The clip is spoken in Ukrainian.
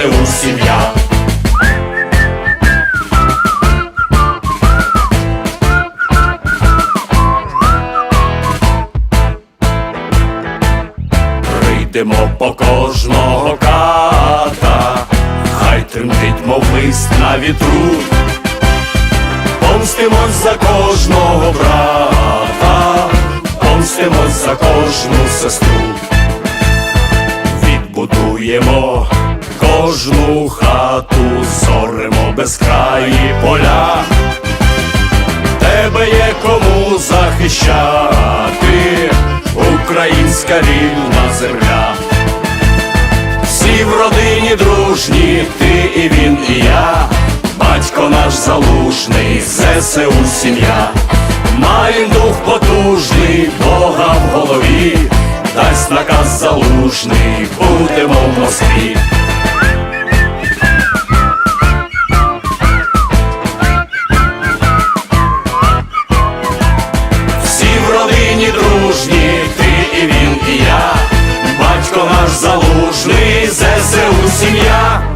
ЗСУ сім'я. Прийдемо по кожного ката, хай тремтить, мов лист на вітру, помстимось за кожного брата, помстимось за кожну сестру, відбудуємо кожну хату, зоримо безкраї поля, тебе є кому захищати, українська вільна земля. Всі в родині дружні, ти і він, і я, батько наш залужний, ЗСУ сім'я, Маєм дух потужний, Бога в голові, дасть наказ залужний, будемо в Москві. Залужний, ЗСУ сім'я.